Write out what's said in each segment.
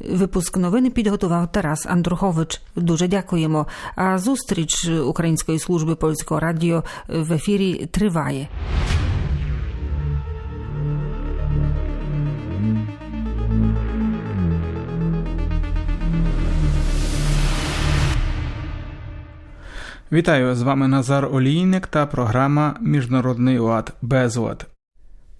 Випуск новини підготував Тарас Андрухович. Дуже дякуємо. А зустріч Української служби польського радіо в ефірі триває. Вітаю з вами Назар Олійник та програма Міжнародний лад Безлад.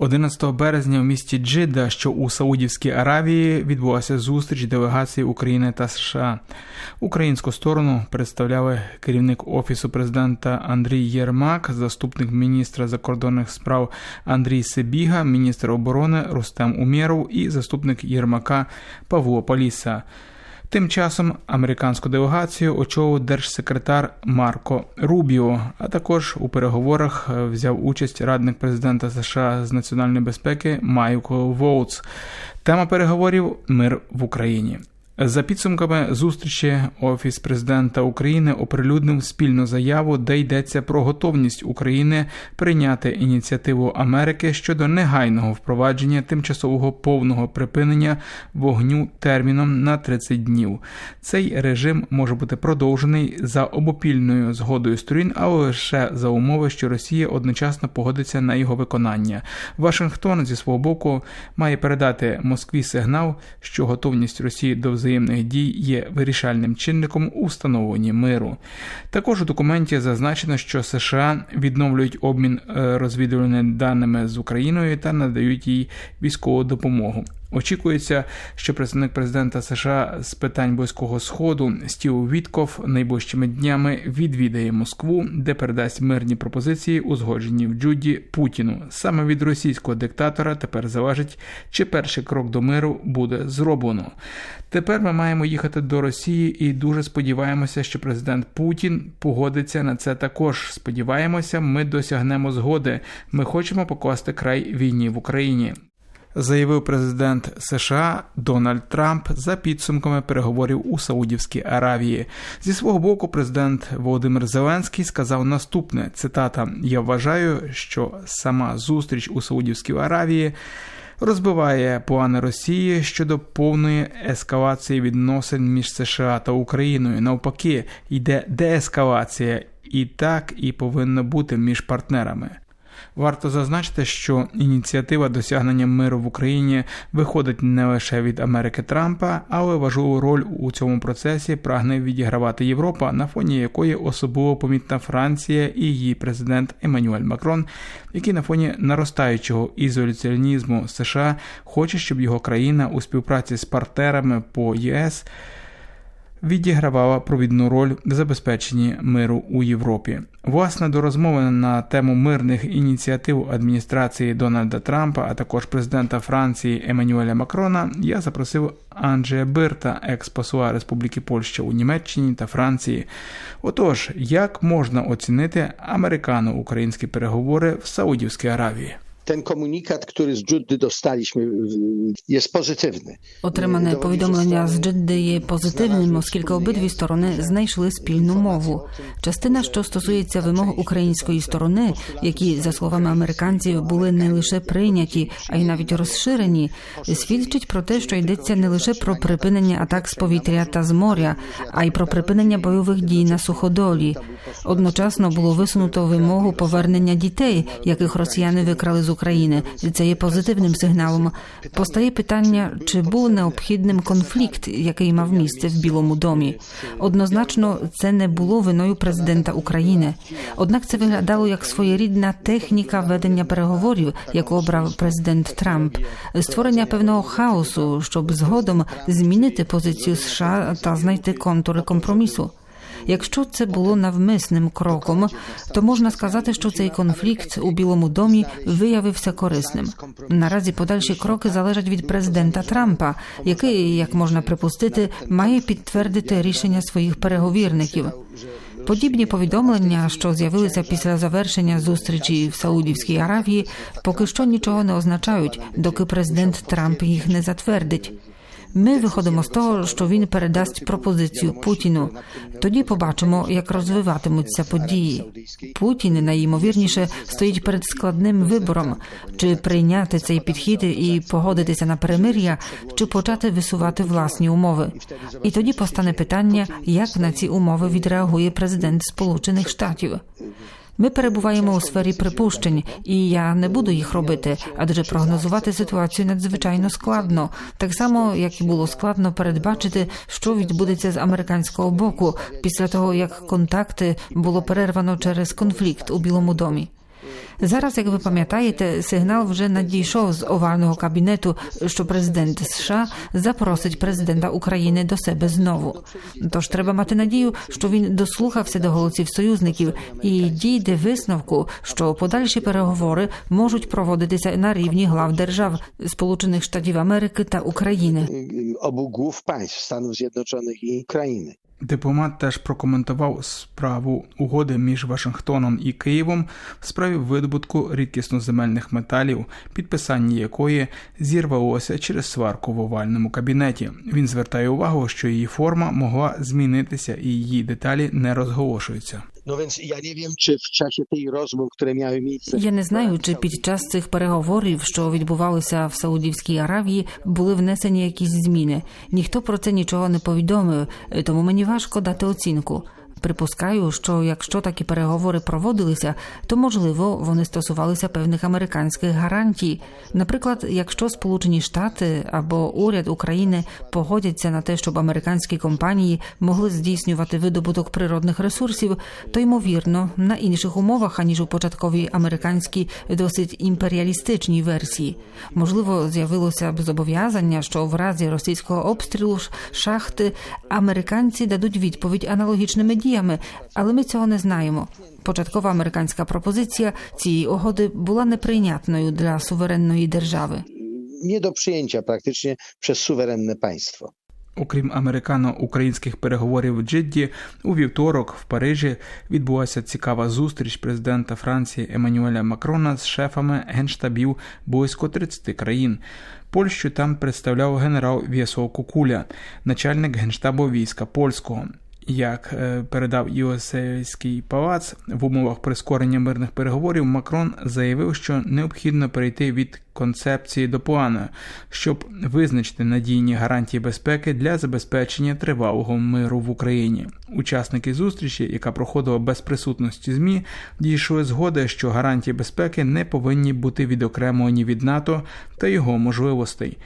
11 березня в місті Джидда, що у Саудівській Аравії, відбулася зустріч делегації України та США. Українську сторону представляли керівник офісу президента Андрій Єрмак, заступник міністра закордонних справ Андрій Себіга, міністр оборони Рустем Умєров і заступник Єрмака Павло Паліса. Тим часом американську делегацію очолив держсекретар Марко Рубіо, а також у переговорах взяв участь радник президента США з національної безпеки Майкл Воутс. Тема переговорів мир в Україні. За підсумками зустрічі Офіс президента України оприлюднив спільну заяву, де йдеться про готовність України прийняти ініціативу Америки щодо негайного впровадження тимчасового повного припинення вогню терміном на 30 днів. Цей режим може бути продовжений за обопільною згодою сторін, але лише за умови, що Росія одночасно погодиться на його виконання. Вашингтон зі свого боку має передати Москві сигнал, що готовність Росії до взаємодії взаємних дій є вирішальним чинником у встановленні миру. Також у документі зазначено, що США відновлюють обмін розвідувальними даними з Україною та надають їй військову допомогу. Очікується, що представник президента США з питань близького сходу Стів Вітков найближчими днями відвідає Москву, де передасть мирні пропозиції, узгоджені в Джуді Путіну. Саме від російського диктатора тепер залежить, чи перший крок до миру буде зроблено. Тепер ми маємо їхати до Росії і дуже сподіваємося, що президент Путін погодиться на це також. Сподіваємося, ми досягнемо згоди. Ми хочемо покласти край війні в Україні заявив президент США Дональд Трамп за підсумками переговорів у Саудівській Аравії. Зі свого боку, президент Володимир Зеленський сказав наступне: цитата: Я вважаю, що сама зустріч у Саудівській Аравії. Розбиває плани Росії щодо повної ескалації відносин між США та Україною. Навпаки, йде деескалація, і так і повинно бути між партнерами. Варто зазначити, що ініціатива досягнення миру в Україні виходить не лише від Америки Трампа, але важливу роль у цьому процесі прагне відігравати Європа, на фоні якої особливо помітна Франція і її президент Еммануель Макрон, який на фоні наростаючого ізоляціонізму США хоче, щоб його країна у співпраці з партнерами по ЄС відігравала провідну роль в забезпеченні миру у Європі. Власне, до розмови на тему мирних ініціатив адміністрації Дональда Трампа, а також президента Франції Еммануеля Макрона, я запросив Анджея Бирта, екс-посла Республіки Польща у Німеччині та Франції. Отож, як можна оцінити американо-українські переговори в Саудівській Аравії? Ten komunikat, który z Dżuddy dostaliśmy, jest pozytywny. Отримане повідомлення з Джидди є позитивним, оскільки обидві сторони знайшли спільну мову. Частина, що стосується вимог української сторони, які за словами американців були не лише прийняті, а й навіть розширені, свідчить про те, що йдеться не лише про припинення атак з повітря та з моря, а й про припинення бойових дій на суходолі. Одночасно було висунуто вимогу повернення дітей, яких росіяни викрали з України. І Це є позитивним сигналом. Постає питання, чи був необхідним конфлікт, який мав місце в Білому домі. Однозначно, це не було виною президента України. Однак це виглядало як своєрідна техніка ведення переговорів, яку обрав президент Трамп, створення певного хаосу, щоб згодом змінити позицію США та знайти контури компромісу. Якщо це було навмисним кроком, то можна сказати, що цей конфлікт у Білому домі виявився корисним. Наразі подальші кроки залежать від президента Трампа, який, як можна припустити, має підтвердити рішення своїх переговірників. Подібні повідомлення, що з'явилися після завершення зустрічі в Саудівській Аравії, поки що нічого не означають, доки президент Трамп їх не затвердить. Ми виходимо з того, що він передасть пропозицію Путіну. Тоді побачимо, як розвиватимуться події. Путін найімовірніше стоїть перед складним вибором: чи прийняти цей підхід і погодитися на перемир'я, чи почати висувати власні умови. І тоді постане питання, як на ці умови відреагує президент Сполучених Штатів. Ми перебуваємо у сфері припущень, і я не буду їх робити, адже прогнозувати ситуацію надзвичайно складно, так само як і було складно передбачити, що відбудеться з американського боку після того, як контакти було перервано через конфлікт у Білому домі. Зараз, як ви пам'ятаєте, сигнал вже надійшов з овального кабінету, що президент США запросить президента України до себе знову. Тож треба мати надію, що він дослухався до голосів союзників і дійде висновку, що подальші переговори можуть проводитися на рівні глав держав Сполучених Штатів Америки та України. głów państw Stanów Zjednoczonych i Ukrainy. Дипломат теж прокоментував справу угоди між Вашингтоном і Києвом в справі видобутку рідкісноземельних металів, підписання якої зірвалося через сварку в овальному кабінеті. Він звертає увагу, що її форма могла змінитися і її деталі не розголошуються. No więc ja nie wiem, czy w czasie tej rozmów, które miały miejsce. Я не знаю, чи під час цих переговорів, що відбувалися в Саудівській Аравії, були внесені якісь зміни. Ніхто про це нічого не повідомив, тому мені важко дати оцінку. Припускаю, що якщо такі переговори проводилися, то можливо вони стосувалися певних американських гарантій. Наприклад, якщо Сполучені Штати або уряд України погодяться на те, щоб американські компанії могли здійснювати видобуток природних ресурсів, то ймовірно на інших умовах аніж у початковій американській досить імперіалістичній версії. Можливо, з'явилося б зобов'язання, що в разі російського обстрілу шахти американці дадуть відповідь аналогічними діями, але ми цього не знаємо. Початкова американська пропозиція цієї угоди була неприйнятною для суверенної держави. Nie do przyjęcia praktycznie przez suwerenne państwo. Окрім американо-українських переговорів в Джидді, у вівторок в Парижі відбулася цікава зустріч президента Франції Еммануеля Макрона з шефами генштабів близько 30 країн. Польщу там представляв генерал Вєсол Кукуля, начальник генштабу війська польського. Як е, передав Іосейський палац в умовах прискорення мирних переговорів, Макрон заявив, що необхідно перейти від концепції до плану, щоб визначити надійні гарантії безпеки для забезпечення тривалого миру в Україні. Учасники зустрічі, яка проходила без присутності ЗМІ, дійшли згоди, що гарантії безпеки не повинні бути відокремлені від НАТО та його можливостей.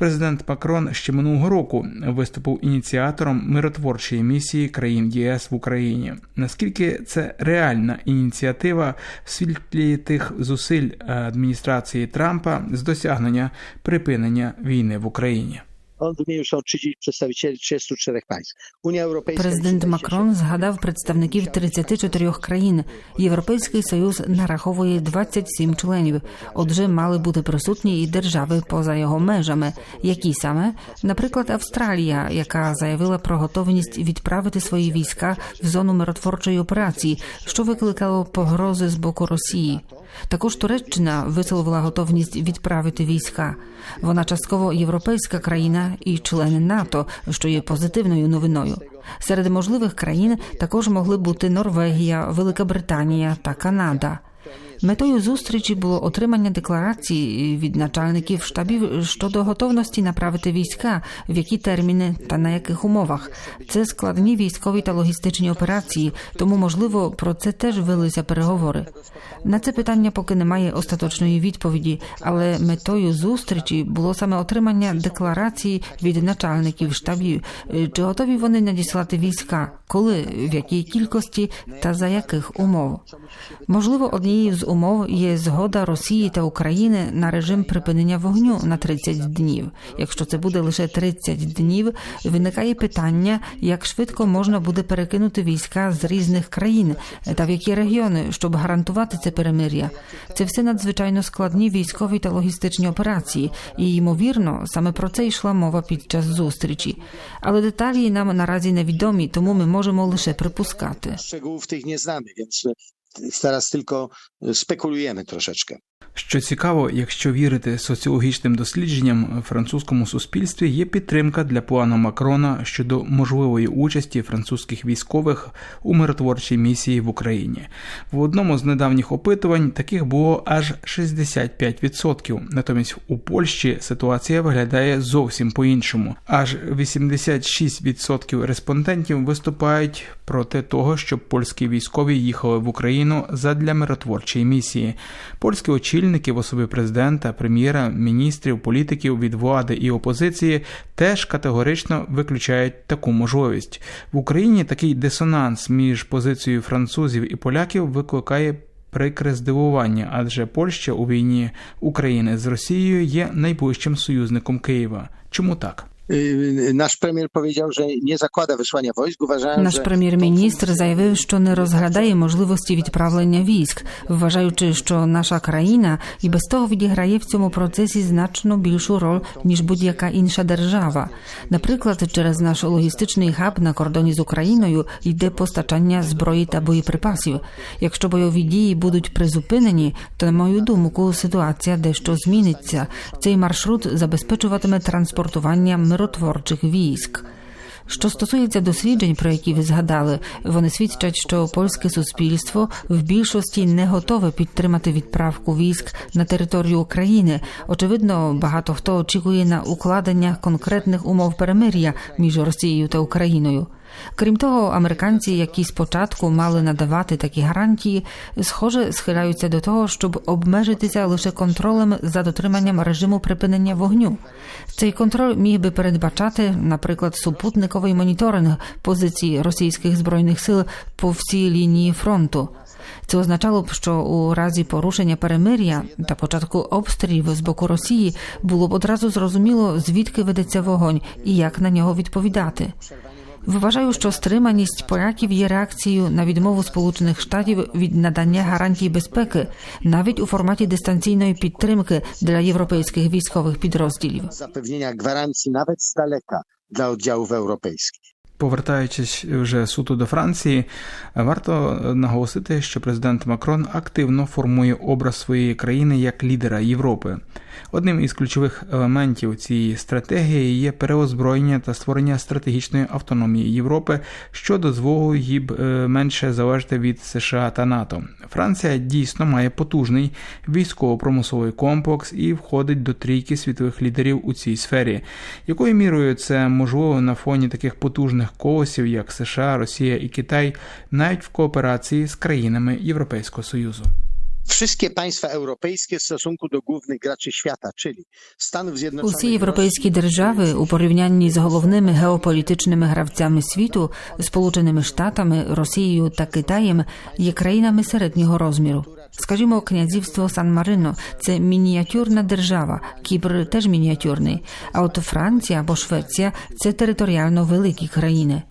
Президент Макрон ще минулого року виступив ініціатором миротворчої місії країн ЄС в Україні. Наскільки це реальна ініціатива в світлі тих зусиль е, адміністрації Трампа з досягнення припинення війни в Україні? On wymienił są 30 przedstawicieli 34 państw. Unia Europejska. Президент Макрон згадав представників 34 країн. Європейський союз нараховує 27 членів. Отже, мали бути присутні і держави поза його межами. Які саме, наприклад, Австралія, яка заявила про готовність відправити свої війська в зону миротворчої операції, що викликало погрози з боку Росії. Також Туреччина висловила готовність відправити війська. Вона частково європейська країна і члени НАТО, що є позитивною новиною. Серед можливих країн також могли бути Норвегія, Велика Британія та Канада. Метою зустрічі було отримання декларації від начальників штабів щодо готовності направити війська, в які терміни та на яких умовах. Це складні військові та логістичні операції, тому можливо про це теж велися переговори. На це питання поки немає остаточної відповіді, але метою зустрічі було саме отримання декларації від начальників штабів, чи готові вони надіслати війська, коли, в якій кількості та за яких умов. Можливо, однією з умов є згода Росії та України на режим припинення вогню на 30 днів. Якщо це буде лише 30 днів, виникає питання, як швидко можна буде перекинути війська з різних країн та в які регіони, щоб гарантувати це перемир'я. Це все надзвичайно складні військові та логістичні операції, і ймовірно, саме про це йшла мова під час зустрічі. Але деталі нам наразі невідомі, тому ми можемо лише припускати. Szczegółów tych nie znamy, więc e, teraz tylko e, spekulujemy troszeczkę. Що цікаво, якщо вірити соціологічним дослідженням, в французькому суспільстві є підтримка для плану Макрона щодо можливої участі французьких військових у миротворчій місії в Україні. В одному з недавніх опитувань таких було аж 65%. Натомість у Польщі ситуація виглядає зовсім по-іншому. Аж 86% респондентів виступають проти того, щоб польські військові їхали в Україну задля миротворчої місії. Польські очільники в особі президента, прем'єра, міністрів, політиків від влади і опозиції теж категорично виключають таку можливість. В Україні такий дисонанс між позицією французів і поляків викликає. Прикре здивування, адже Польща у війні України з Росією є найближчим союзником Києва. Чому так? Nasz premier powiedział, że nie zakłada wysłania wojsk. Uważałem, Наш прем'єр-міністр заявив, що не розглядає можливості відправлення військ, вважаючи, що наша країна і без того відіграє в цьому процесі значно більшу роль ніж будь-яка інша держава. Наприклад, через наш логістичний хаб на кордоні з Україною йде постачання зброї та боєприпасів. Якщо бойові дії будуть призупинені, то на мою думку ситуація дещо зміниться. Цей маршрут забезпечуватиме транспортування миротворчих військ. Що стосується досліджень, про які ви згадали, вони свідчать, що польське суспільство в більшості не готове підтримати відправку військ на територію України. Очевидно, багато хто очікує на укладення конкретних умов перемир'я між Росією та Україною. Крім того, американці, які спочатку мали надавати такі гарантії, схоже схиляються до того, щоб обмежитися лише контролем за дотриманням режиму припинення вогню. Цей контроль міг би передбачати, наприклад, супутниковий моніторинг позицій російських збройних сил по всій лінії фронту. Це означало б, що у разі порушення перемир'я та початку обстрілів з боку Росії було б одразу зрозуміло, звідки ведеться вогонь і як на нього відповідати. Вважаю, що стриманість поляків є реакцією на відмову Сполучених Штатів від надання гарантій безпеки, навіть у форматі дистанційної підтримки для європейських військових підрозділів. zapewnienia gwarancji nawet z daleka dla oddziałów europejskich. Повертаючись вже суто до Франції, варто наголосити, що президент Макрон активно формує образ своєї країни як лідера Європи. Одним із ключових елементів цієї стратегії є переозброєння та створення стратегічної автономії Європи, що дозволить їй б е, менше залежати від США та НАТО. Франція дійсно має потужний військово-промисловий комплекс і входить до трійки світових лідерів у цій сфері. Якою мірою це можливо на фоні таких потужних колосів, як США, Росія і Китай, навіть в кооперації з країнами Європейського Союзу? Wszystkie państwa europejskie w stosunku do głównych graczy świata, czyli Stanów Zjednoczonych, Усі європейські держави у порівнянні з головними геополітичними гравцями світу, Сполученими Штатами, Росією та Китаєм, є країнами середнього розміру. Скажімо, князівство Сан-Марино це мініатюрна держава, Кіпр теж мініатюрний. А от Франція або Швеція це територіально великі країни.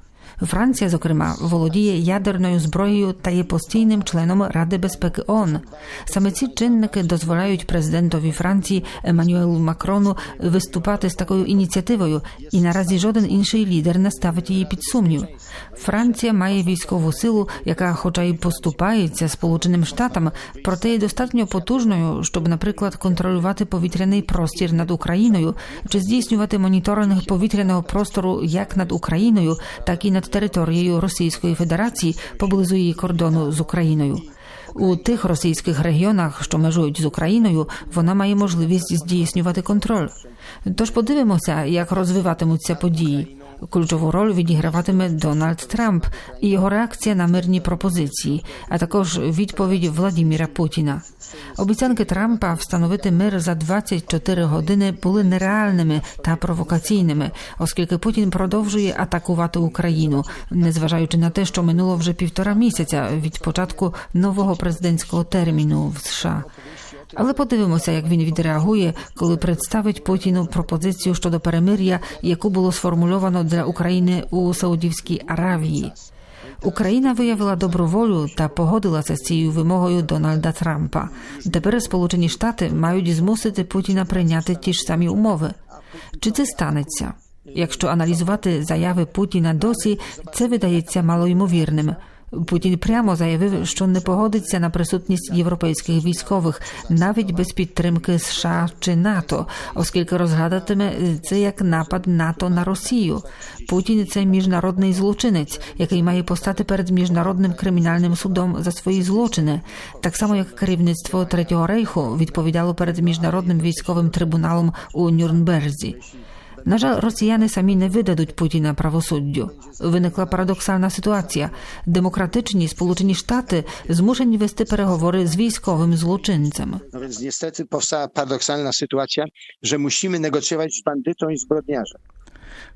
Франція, зокрема, володіє ядерною зброєю та є постійним членом Ради безпеки ООН. Саме ці чинники дозволяють президентові Франції Еммануелу Макрону виступати з такою ініціативою, і наразі жоден інший лідер не ставить її під сумнів. Франція має військову силу, яка, хоча й поступається Сполученим Штатам, проте є достатньо потужною, щоб, наприклад, контролювати повітряний простір над Україною чи здійснювати моніторинг повітряного простору як над Україною, так і над територією Російської Федерації поблизу її кордону з Україною. У тих російських регіонах, що межують з Україною, вона має можливість здійснювати контроль. Тож подивимося, як розвиватимуться події. Ключову роль відіграватиме Дональд Трамп і його реакція на мирні пропозиції, а також відповідь Владіміра Путіна. Обіцянки Трампа встановити мир за 24 години були нереальними та провокаційними, оскільки Путін продовжує атакувати Україну, незважаючи на те, що минуло вже півтора місяця від початку нового президентського терміну в США. Але подивимося, як він відреагує, коли представить Путіну пропозицію щодо перемир'я, яку було сформульовано для України у Саудівській Аравії. Україна виявила добру волю та погодилася з цією вимогою Дональда Трампа. Тепер Сполучені Штати мають змусити Путіна прийняти ті ж самі умови. Чи це станеться? Якщо аналізувати заяви Путіна досі, це видається малоймовірним. Путін прямо заявив, що не погодиться на присутність європейських військових навіть без підтримки США чи НАТО, оскільки розгадатиме це як напад НАТО на Росію. Путін це міжнародний злочинець, який має постати перед міжнародним кримінальним судом за свої злочини, так само як керівництво Третього рейху відповідало перед міжнародним військовим трибуналом у Нюрнберзі. На жаль, росіяни самі не видадуть Путіна правосуддю. Виникла парадоксальна ситуація. Демократичні Сполучені Штати змушені вести переговори з військовим злочинцем. No więc niestety powstała paradoksalna sytuacja, że musimy negocjować z bandytą i zbrodniarzem.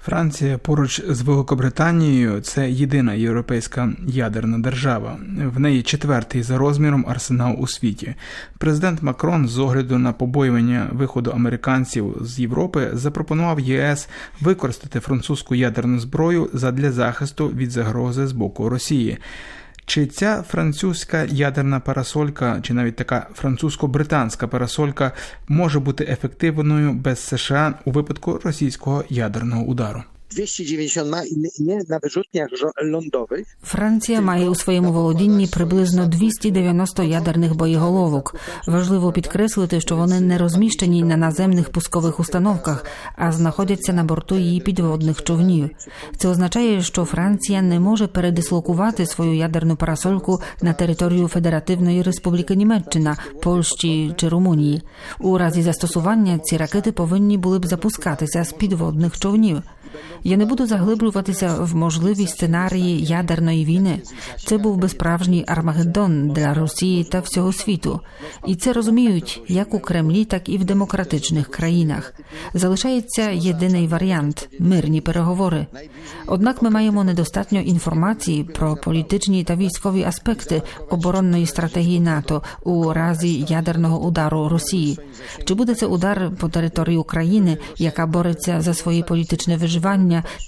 Франція поруч з Великобританією це єдина європейська ядерна держава. В неї четвертий за розміром арсенал у світі. Президент Макрон з огляду на побоювання виходу американців з Європи запропонував ЄС використати французьку ядерну зброю задля захисту від загрози з боку Росії. Чи ця французька ядерна парасолька, чи навіть така французько-британська парасолька може бути ефективною без США у випадку російського ядерного удару? 290 ma i nie na wyrzutniach lądowych, Франція має у своєму володінні приблизно 290 ядерних боєголовок. Важливо підкреслити, що вони не розміщені на наземних пускових установках, а знаходяться на борту її підводних човнів. Це означає, що Франція не може передислокувати свою ядерну парасольку на територію Федеративної Республіки Німеччина, Польщі чи Румунії. У разі застосування ці ракети повинні були б запускатися з підводних човнів. Я не буду заглиблюватися в можливі сценарії ядерної війни. Це був би справжній Армагеддон для Росії та всього світу. І це розуміють як у Кремлі, так і в демократичних країнах. Залишається єдиний варіант мирні переговори. Однак ми маємо недостатньо інформації про політичні та військові аспекти оборонної стратегії НАТО у разі ядерного удару Росії. Чи буде це удар по території України, яка бореться за своє політичне виживання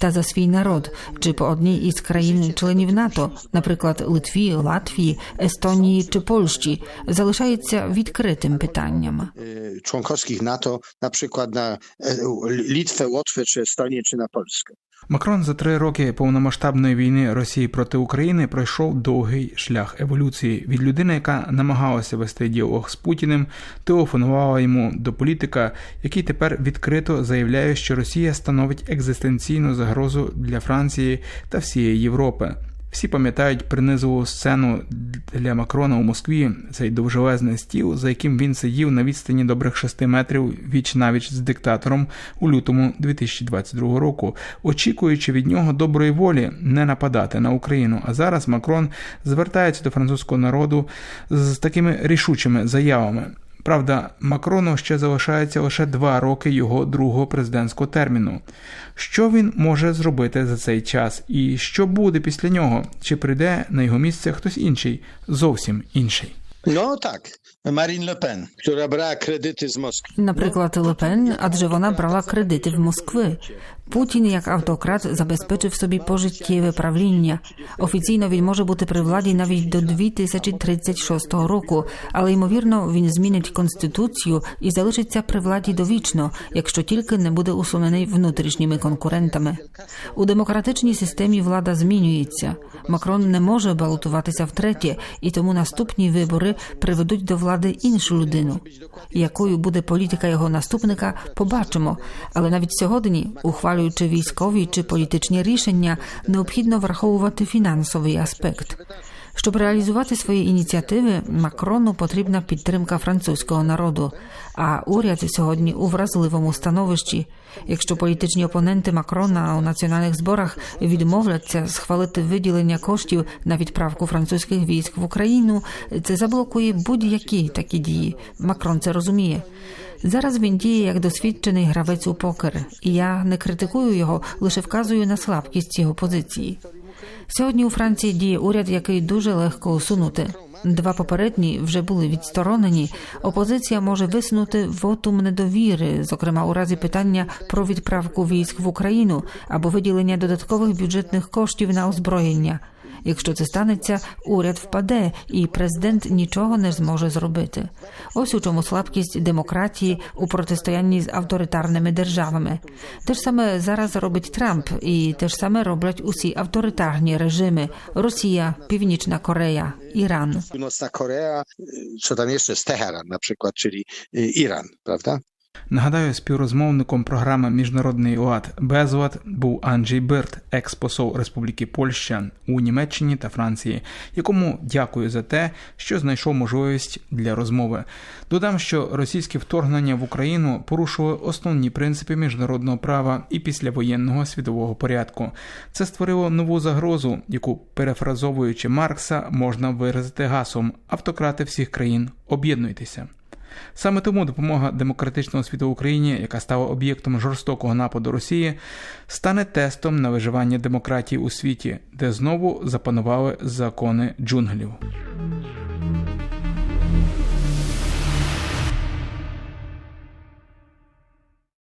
та за свій народ, чи по одній із країн-членів НАТО, наприклад, Литві, Латвії, Естонії чи Польщі, залишається відкритим питанням. y, członkowskich NATO, na przykład na e, Litwę, Łotwę, czy Estonię, czy na Polskę. Макрон за три роки повномасштабної війни Росії проти України пройшов довгий шлях еволюції від людини, яка намагалася вести діалог з Путіним, телефонувала йому до політика, який тепер відкрито заявляє, що Росія становить екзистенційну загрозу для Франції та всієї Європи. Всі пам'ятають принизову сцену для Макрона у Москві, цей довжелезний стіл, за яким він сидів на відстані добрих 6 метрів віч навіч з диктатором у лютому 2022 року, очікуючи від нього доброї волі не нападати на Україну. А зараз Макрон звертається до французького народу з такими рішучими заявами. Правда, Макрону ще залишається лише два роки його другого президентського терміну. Що він може зробити за цей час, і що буде після нього? Чи прийде на його місце хтось інший, зовсім інший? No tak, Marine Le Pen, która brała kredyty z. Наприклад, Лепен, адже вона брала кредити в Москви. Путін, як автократ, забезпечив собі пожиттєве правління. Офіційно він може бути при владі навіть до 2036 року, але ймовірно він змінить конституцію і залишиться при владі довічно, якщо тільки не буде усунений внутрішніми конкурентами. У демократичній системі влада змінюється. Макрон не може балотуватися втретє, і тому наступні вибори приведуть до влади іншу людину. Якою буде політика його наступника, побачимо. Але навіть сьогодні, ухвалюючи військові чи політичні рішення, необхідно враховувати фінансовий аспект. Щоб реалізувати свої ініціативи, Макрону потрібна підтримка французького народу. А уряд сьогодні у вразливому становищі. Якщо політичні опоненти Макрона у національних зборах відмовляться схвалити виділення коштів на відправку французьких військ в Україну, це заблокує будь-які такі дії. Макрон це розуміє. Зараз він діє як досвідчений гравець у покер, і я не критикую його, лише вказую на слабкість його позиції. Сьогодні у Франції діє уряд, який дуже легко усунути. Два попередні вже були відсторонені. Опозиція може висунути вотум недовіри, зокрема у разі питання про відправку військ в Україну або виділення додаткових бюджетних коштів на озброєння. Якщо це станеться, уряд впаде, і президент нічого не зможе зробити. Ось у чому слабкість демократії у протистоянні з авторитарними державами. Те ж саме зараз робить Трамп, і те ж саме роблять усі авторитарні режими: Росія, Північна Корея, Іран. Co tam jeszcze, z Teheran na przykład, czyli y, Iran, prawda? Нагадаю, співрозмовником програми Міжнародний ОАД Безлад був Анджей Берт, екс-посол Республіки Польща у Німеччині та Франції, якому дякую за те, що знайшов можливість для розмови. Додам, що російське вторгнення в Україну порушило основні принципи міжнародного права і післявоєнного світового порядку. Це створило нову загрозу, яку, перефразовуючи Маркса, можна виразити гасом автократи всіх країн об'єднуйтеся. Саме тому допомога демократичного світу Україні, яка стала об'єктом жорстокого нападу Росії, стане тестом на виживання демократії у світі, де знову запанували закони джунглів.